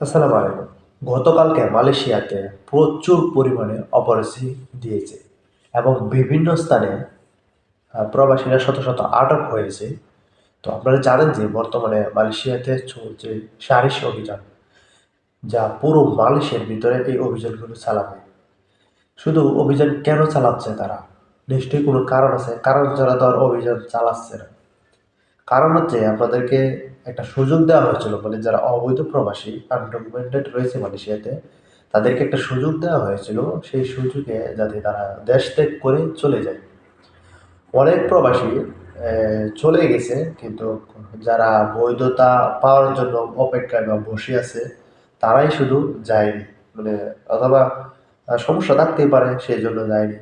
আসসালামু আলাইকুম। গতকালকে মালয়েশিয়াতে প্রচুর পরিমাণে অপরাধী দিয়েছে এবং বিভিন্ন স্থানে প্রবাসীরা শত শত আটক হয়েছে। তো আপনারা জানেন যে বর্তমানে মালয়েশিয়াতে চলছে সারিস অভিযান, যা পুরো মালয়েশিয়ার ভিতরে এই অভিযানগুলো চালাবে। শুধু অভিযান কেন চালাচ্ছে তারা? নিশ্চয়ই কোনো কারণ আছে? কারণ ছাড়া তো আর অভিযান চালাচ্ছে না। কারণ হচ্ছে আপনাদেরকে একটা সুযোগ দেওয়া হয়েছিল মানে যারা অবৈধ প্রবাসী আনডকুমেন্টেড রয়েছে মালয়েশিয়াতে, তাদেরকে একটা সুযোগ দেওয়া হয়েছিল। সেই সুযোগে যাতে তারা দেশ ত্যাগ করে চলে যায়। অনেক প্রবাসী চলে গেছে, কিন্তু যারা বৈধতা পাওয়ার জন্য অপেক্ষায় বা বসে আছে, তারাই শুধু যায়নি। মানে অথবা সমস্যা থাকতেই পারে, সেই জন্য যায়নি।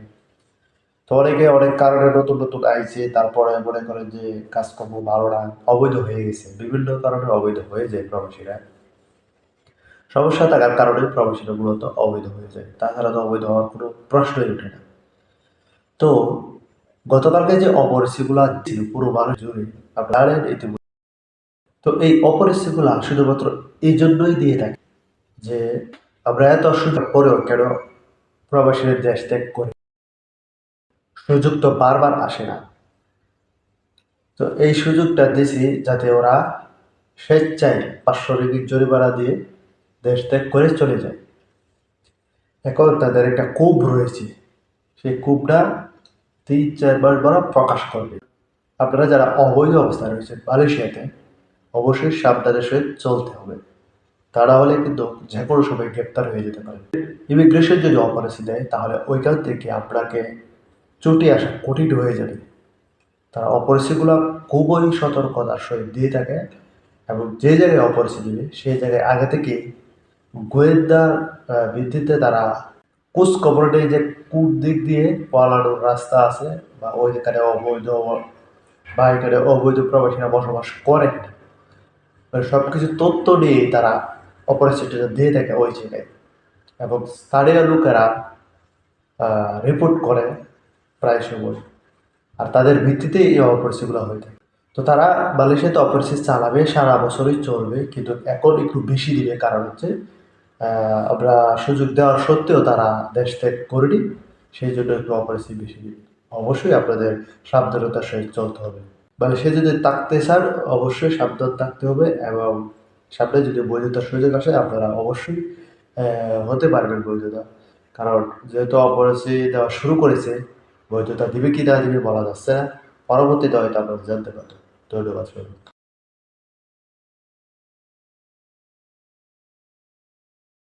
অনেকে কারণে নতুন নতুন আইছে, তারপরে মনে করেন যে কাজকর্ম ভালো না, অবৈধ হয়ে গেছে। বিভিন্ন কারণে অবৈধ হয়ে যায় প্রবাসীরা। সমস্যা থাকার কারণে প্রবাসীরা মূলত অবৈধ হয়ে যায়। তাছাড়া তো অবৈধ হওয়ার কোনো প্রশ্নই ওঠে না। তো গতকালকে যে অপরিস্থিতিগুলা ছিল, পুরো মানুষ জুড়ে আপনারা ইতিমধ্যে। তো এই অপরিস্থিতিগুলা শুধুমাত্র এই জন্যই দিয়ে থাকে যে আমরা এত সুযোগ পরেও কেন প্রবাসীদের দেশ ত্যাগ করে? সুযোগ তো বারবার আসে না। তো এই সুযোগটা দিছি যাতে ওরা স্বেচ্ছায় পাঁচশো রিগিট জরিমানা দিয়ে দেশ ত্যাগ করে চলে যায়। এখন তাদের একটা কূপ রয়েছে। সেই কূপটা তিন চার মাস বড় প্রকাশ করবে। আপনারা যারা অবৈধ অবস্থায় রয়েছেন মালয়েশিয়াতে, অবশ্যই সাবধানের সহিত চলতে হবে। তা না হলে কিন্তু যে কোনো সময় গ্রেপ্তার হয়ে যেতে পারে। ইমিগ্রেশন যদি অপরাধী দেয়, তাহলে ওইখান থেকে আপনাকে ছুটে আসা কঠিন হয়ে যাবে। তারা অপরিচিতগুলো খুবই সতর্কতার সহিত দিয়ে থাকে এবং যে জায়গায় অপরিচিত দিবে সেই জায়গায় আগে থেকে গোয়েন্দার ভিত্তিতে তারা কুচ খবর যে কোন দিক দিয়ে পালানোর রাস্তা আছে বা ওই এখানে অবৈধ বা এখানে অবৈধ প্রবাসীরা বসবাস করে সব কিছু তথ্য নিয়ে তারা অপরিচিতটা দিয়ে থাকে ওই জায়গায়। এবং স্থানীয় লোকেরা রিপোর্ট করে প্রায় সময়। আর তাদের ভিত্তিতেই এই অপরিস্থিতিগুলো হয়ে থাকে। তো তারা মালয়েশিয়াতে অপরিস্থিতি চালাবে, সারা বছরই চলবে। কিন্তু এখন একটু বেশি দিবে কারণ হচ্ছে আমরা সুযোগ দেওয়ার সত্ত্বেও তারা দেশ ত্যাগ করেনি। সেই জন্য একটু অপরিস্থিতি বেশি দিবে। অবশ্যই আপনাদের সাবধানতার সহিত চলতে হবে। মানে সে যদি থাকতে চান, অবশ্যই সাবধান থাকতে হবে এবং সামনে যদি বৈধতার সুযোগ আসে, আপনারা অবশ্যই হতে পারবেন বৈধতা। কারণ যেহেতু অপরিস্থিতি দেওয়া শুরু করেছে বৈধতা দিবে কি না দিবে বলা যাচ্ছে না পরবর্তীতে হয়তো আমরা জানতে পারব ধন্যবাদ।